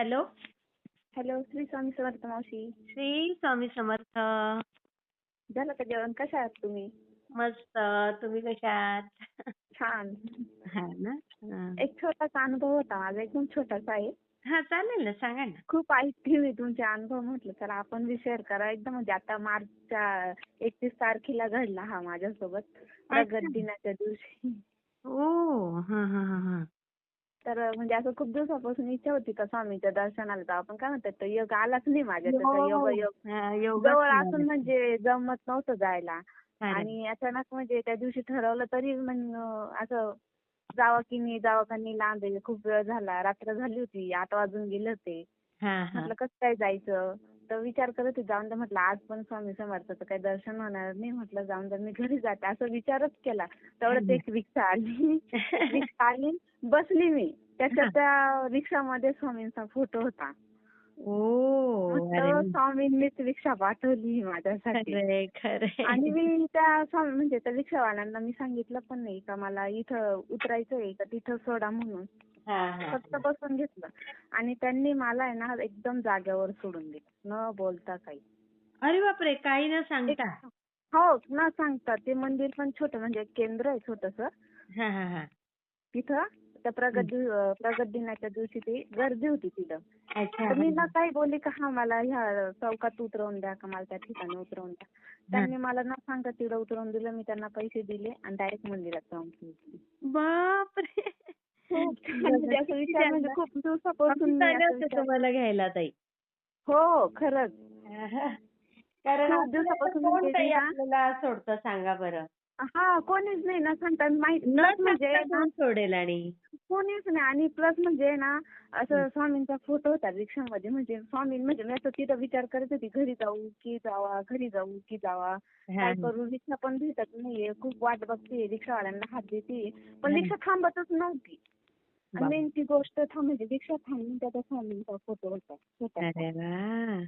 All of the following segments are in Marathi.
हॅलो. हॅलो श्री स्वामी समर्थ मावशी. श्री स्वामी समर्थ. झालं का जेवण? कशा आहात तुम्ही? मस्त. तुम्ही कशा आहात? छान. हा ना? हा. एक छोटासा अनुभव होता माझा एकदम छोटासा आहे. हा चालेल ना सांगा ना. खूप ऐकते मी तुमचे अनुभव म्हटलं तर आपण बी शेअर करा. एकदम म्हणजे आता मार्चच्या एकतीस तारखेला घडला हा माझ्यासोबत. प्रगत दिनाच्या दिवशी. ओ हा हा हा हा. तर म्हणजे असं खूप दिवसापासून इच्छा होती का स्वामीच्या दर्शनाला जावं. पण काय म्हणतात तो योग आलाच नाही माझ्या योग योग हा, योगा जवळ असून म्हणजे जमत नव्हतं जायला. आणि अचानक म्हणजे त्या दिवशी ठरवलं तरी मग असं जावं की नाही जावं का नाही लांब आहे. खूप वेळ झाला. रात्र झाली होती. आठ वाजून गेले होते. हा हा. म्हटलं कसं काय जायचं? तर विचार करत होते. जाऊन दे म्हटलं आज पण स्वामी समर्थाचं काही दर्शन होणार नाही. म्हटलं जाऊन दे मी घरी जाते. असं विचारच केला. तेवढ्यात एक रिक्षा आली. रिक्षा आली. बसली मी. त्याच्यात त्या रिक्षामध्ये स्वामींचा फोटो होता. ओ स्वामींनीच रिक्षा पाठवली माझ्यासाठी. आणि मी त्या स्वामी म्हणजे त्या रिक्षावाल्यांना मी सांगितलं पण नाही का मला इथं उतरायचंय का तिथं सोडा म्हणून. फक्त बसून घेतलं. आणि त्यांनी मला आहे ना एकदम जागेवर सोडून दिलं. न बोलता काही. अरे बापरे काही न सांगता. हो न सांगता. ते मंदिर पण छोटं म्हणजे केंद्र आहे छोटस. तिथं त्या प्रगत प्रगत दिनाच्या दिवशी ती गर्दी होती तिथं. तर मी ना काही बोलली का हा मला ह्या चौकात उतरवून द्या का मला त्या ठिकाणी उतरवून द्या. त्यांनी मला न सांगता तिथं उतरवून दिलं मी त्यांना पैसे दिले आणि डायरेक्ट मंदिरात जाऊन पोहोचली. बापरे! म्हणजे असं विचार म्हणजे खूप दिवसापासून मी असं विचार- तुम्हाला घ्यायला ताई. हो खरंच. कारण खूप दिवसापासून कोण ताई ना- आपल्याला सोडतं सांगा बरं. हा कोणीच नाही ना सांगता. माहीत plus म्हणजे ना कोण सोडेल आणि? कोणीच नाही. आणि प्लस म्हणजे ना असं स्वामींचा फोटो होता रिक्षामध्ये. म्हणजे स्वामी म्हणजे मी असं तिथं विचार करत होती घरी जाऊ की जावा घरी जाऊ की जावा? काय करू? रिक्षा पण भेटत नाहीये. खूप वाट बघते. रिक्षावाल्यांना हात देते. पण. रिक्षा थांबतच नव्हती. मेन ती गोष्ट थांब म्हणजे रिक्षा थांबून त्याचा स्वामींचा फोटो होता. अरे वा.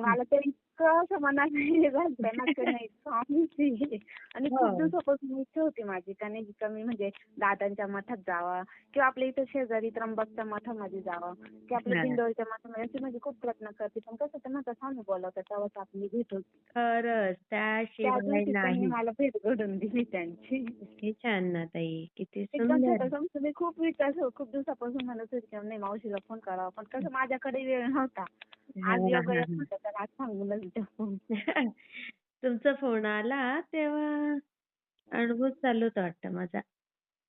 मला तर इतकं असं मनात हे ना नाही स्वामीच. आणि हो. खूप दिवसापासून इच्छा होती माझी का नाही का मी म्हणजे दादांच्या मठात जावा किंवा आपल्या इथं शेजारी त्र्यंबकच्या मठामध्ये जावा किंवा आपल्या हा. दिंडोरीच्या मठामध्ये अशी म्हणजे खूप प्रयत्न करते. पण कसं त्यांना तर स्वामी बोलावतात तेव्हाच आपली भेट होती. खरंच त्या त्याशिवाय त्यांनी मला भेट घडून दिली त्यांची. किती छान ना ताई किती मी खूप विचार खूप दिवसापासून म्हणत होते की नाही मावशीला फोन करावा. पण कसं माझ्याकडे वेळ नव्हता. आज हा, होता तर आज सांगूनच तुमचा फोन आला तेव्हा अनुभव चालू होता वाटतं माझा.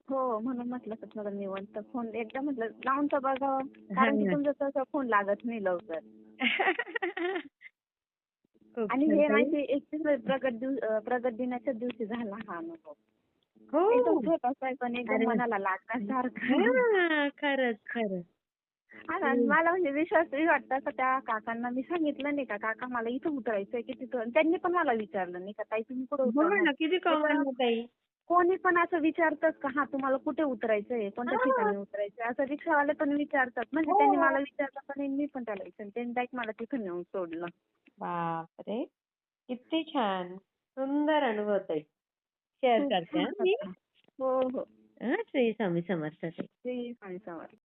हो म्हणून म्हटलं तर थोडं निवंत फोन. एकदा म्हटलं लावून तर बघावं कारण की. तुमचा तसा फोन लागत नाही लवकर. आणि हे. माहिती एकतीस अं, प्रगत दिनाच्या दिवशी झाला हा अनुभव. हो. छोटासा पण एकदम. मनाला लागण्यासारखा खरंच खरंच. हा ना, मला म्हणजे विश्वासही वाटतं का त्या काकांना. मी सांगितलं नाही का काका मला इथं उतरायचंय की तिथं. त्यांनी पण मला विचारलं नाही का ताई तुम्ही कुठं बघा उतरणार? ना किती कमाल ना ताई. कोणी पण असं विचारतच का हा तुम्हाला कुठे उतरायचंय? कोणत्या. ठिकाणी उतरायचंय? असं रिक्षावाले पण विचारतात. म्हणजे हो. त्यांनी मला विचारलं पण आणि मी पण त्याला विचारलं. त्यांनी डायरेक्ट मला तिथं नेऊन सोडलं. बापरे! किती छान. सुंदर अनुभव ताई. शेअर करते हा मी. हो. हो श्री स्वामी समर्थ ताई. श्री स्वामी समर्थ.